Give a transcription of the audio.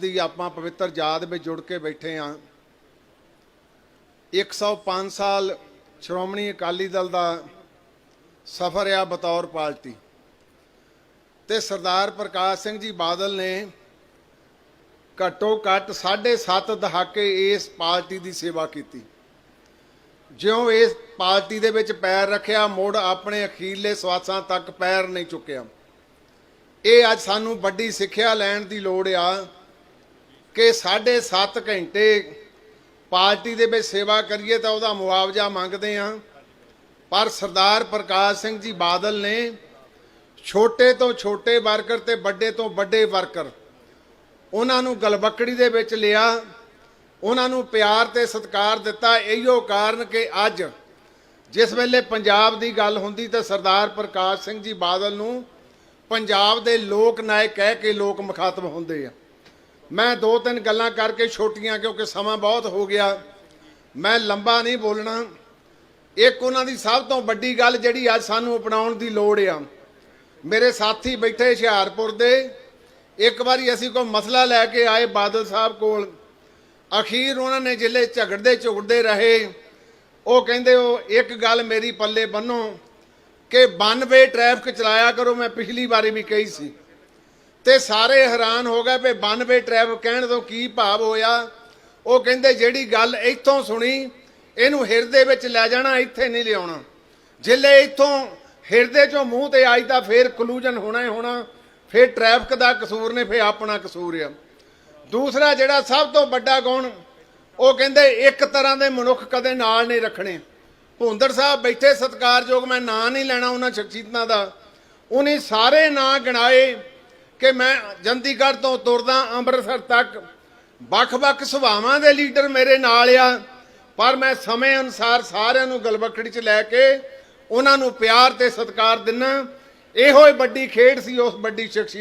ਦੀ ਆਪਾਂ ਪਵਿੱਤਰ ਯਾਦ ਵਿੱਚ ਜੁੜ ਕੇ ਬੈਠੇ ਆਂ। 105 ਸਾਲ ਸ਼੍ਰੋਮਣੀ ਅਕਾਲੀ ਦਲ ਦਾ ਸਫ਼ਰ ਆ ਬਤੌਰ ਪਾਰਟੀ। ਤੇ ਸਰਦਾਰ ਪ੍ਰਕਾਸ਼ ਸਿੰਘ ਜੀ ਬਾਦਲ ਨੇ ਘੱਟੋ ਘੱਟ 7.5 ਦਹਾਕੇ ਇਸ ਪਾਰਟੀ ਦੀ ਸੇਵਾ ਕੀਤੀ। ਜਿਉਂ ਇਸ ਪਾਰਟੀ ਦੇ ਵਿੱਚ ਪੈਰ ਰੱਖਿਆ, ਮੁੜ ਆਪਣੇ ਅਖੀਰਲੇ ਸਵਾਸਾਂ ਤੱਕ ਪੈਰ ਨਹੀਂ ਚੁੱਕਿਆ। ਇਹ ਅੱਜ ਸਾਨੂੰ ਵੱਡੀ ਸਿੱਖਿਆ ਲੈਣ ਦੀ ਲੋੜ ਆ। ਕਿ 7.5 ਘੰਟੇ ਪਾਰਟੀ ਦੇ ਵਿੱਚ ਸੇਵਾ ਕਰੀਏ ਤਾਂ ਉਹਦਾ ਮੁਆਵਜ਼ਾ ਮੰਗਦੇ ਆ ਪਰ ਸਰਦਾਰ ਪ੍ਰਕਾਸ਼ ਸਿੰਘ ਜੀ ਬਾਦਲ ਨੇ ਛੋਟੇ ਤੋਂ ਛੋਟੇ ਵਰਕਰ ਤੇ ਵੱਡੇ ਤੋਂ ਵੱਡੇ ਵਰਕਰ ਉਹਨਾਂ ਨੂੰ ਗਲਬੱਕੜੀ ਦੇ ਵਿੱਚ ਲਿਆ, ਉਹਨਾਂ ਨੂੰ ਪਿਆਰ ਤੇ ਸਤਿਕਾਰ ਦਿੱਤਾ। ਇਹੀਓ ਕਾਰਨ ਕਿ ਅੱਜ ਜਿਸ ਵੇਲੇ ਪੰਜਾਬ ਦੀ ਗੱਲ ਹੁੰਦੀ ਤਾਂ ਸਰਦਾਰ ਪ੍ਰਕਾਸ਼ ਸਿੰਘ ਜੀ ਬਾਦਲ ਨੂੰ ਪੰਜਾਬ ਦੇ ਲੋਕ ਨਾਇਕ ਕਹਿ ਕੇ ਲੋਕ ਮੁਖਾਤਬ ਹੁੰਦੇ ਆ। ਮੈਂ ਦੋ ਤਿੰਨ ਗੱਲਾਂ ਕਰਕੇ ਛੋਟੀਆਂ ਕਿਉਂਕਿ ਸਮਾਂ ਬਹੁਤ ਹੋ ਗਿਆ। ਮੈਂ ਲੰਬਾ ਨਹੀਂ ਬੋਲਣਾ। ਇੱਕ ਉਹਨਾਂ ਦੀ ਸਭ ਤੋਂ ਵੱਡੀ ਗੱਲ ਜਿਹੜੀ ਅੱਜ ਸਾਨੂੰ ਅਪਣਾਉਣ ਦੀ ਲੋੜ ਆ। ਮੇਰੇ ਸਾਥੀ ਬੈਠੇ ਹੁਸ਼ਿਆਰਪੁਰ ਦੇ। ਇੱਕ ਵਾਰੀ ਅਸੀਂ ਕੋਈ ਮਸਲਾ ਲੈ ਕੇ ਆਏ ਬਾਦਲ ਸਾਹਿਬ ਕੋਲ। ਅਖੀਰ ਉਹਨਾਂ ਨੇ ਜਿਲੇ ਝਗੜਦੇ ਝੁਗੜਦੇ ਰਹੇ। ਉਹ ਕਹਿੰਦੇ, ਉਹ ਇੱਕ ਗੱਲ ਮੇਰੀ ਪੱਲੇ ਬੰਨੋ ਕਿ 92 ਟ੍ਰੈਫਿਕ ਚਲਾਇਆ ਕਰੋ। ਮੈਂ ਪਿਛਲੀ ਵਾਰੀ ਵੀ ਕਹੀ ਸੀ। ਤੇ ਸਾਰੇ ਹੈਰਾਨ ਹੋ ਗਏ ਵੀ 92 ਟ੍ਰੈਫਿਕ ਕਹਿਣ ਤੋਂ ਕੀ ਭਾਵ ਹੋਇਆ। ਉਹ ਕਹਿੰਦੇ ਜਿਹੜੀ ਗੱਲ ਇੱਥੋਂ ਸੁਣੀ, ਇਹਨੂੰ ਹਿਰਦੇ ਵਿੱਚ ਲੈ ਜਾਣਾ, ਇੱਥੇ ਨਹੀਂ ਲਿਆਉਣਾ। ਜਿੱਲੇ ਇੱਥੋਂ ਹਿਰਦੇ ਚੋਂ ਮੂੰਹ ਤੇ ਆਈ ਤਾਂ ਫੇਰ ਕਲੂਜਨ ਹੋਣਾ ਹੀ ਹੋਣਾ, ਫੇਰ ਟ੍ਰੈਫਿਕ ਦਾ ਕਸੂਰ ਨੇ ਫੇਰ ਆਪਣਾ ਕਸੂਰ ਆ। ਦੂਸਰਾ ਜਿਹੜਾ ਸਭ ਤੋਂ ਵੱਡਾ ਗੁਣ, ਉਹ ਕਹਿੰਦੇ ਇੱਕ ਤਰ੍ਹਾਂ ਦੇ ਮਨੁੱਖ ਕਦੇ ਨਾਲ ਨਹੀਂ ਰੱਖਣੇ। ਭੁੰਦਰ ਸਾਹਿਬ ਬੈਠੇ ਸਤਿਕਾਰਯੋਗ, ਮੈਂ ਨਾਂ ਨਹੀਂ ਲੈਣਾ ਉਹਨਾਂ ਸ਼ਖਸੀਅਤਾਂ ਦਾ। ਉਹਨੇ ਸਾਰੇ ਨਾਂ ਗਿਣਾਏ ਕਿ ਮੈਂ ਚੰਡੀਗੜ੍ਹ ਤੋਂ ਤੁਰਦਾ ਅੰਮ੍ਰਿਤਸਰ ਤੱਕ। ਵੱਖ-ਵੱਖ ਸੁਭਾਵਾਂ ਦੇ ਲੀਡਰ ਮੇਰੇ ਨਾਲ ਆ, ਪਰ ਮੈਂ ਸਮੇਂ ਅਨੁਸਾਰ ਸਾਰਿਆਂ ਨੂੰ ਗਲਬਕੜੀ 'ਚ ਲੈ ਕੇ ਉਹਨਾਂ ਨੂੰ ਪਿਆਰ ਤੇ ਸਤਿਕਾਰ ਦਿੰਨਾ। ਇਹੋ ਹੀ ਵੱਡੀ ਖੇਡ ਸੀ, ਉਸ ਵੱਡੀ ਸ਼ਖਸੀਅਤ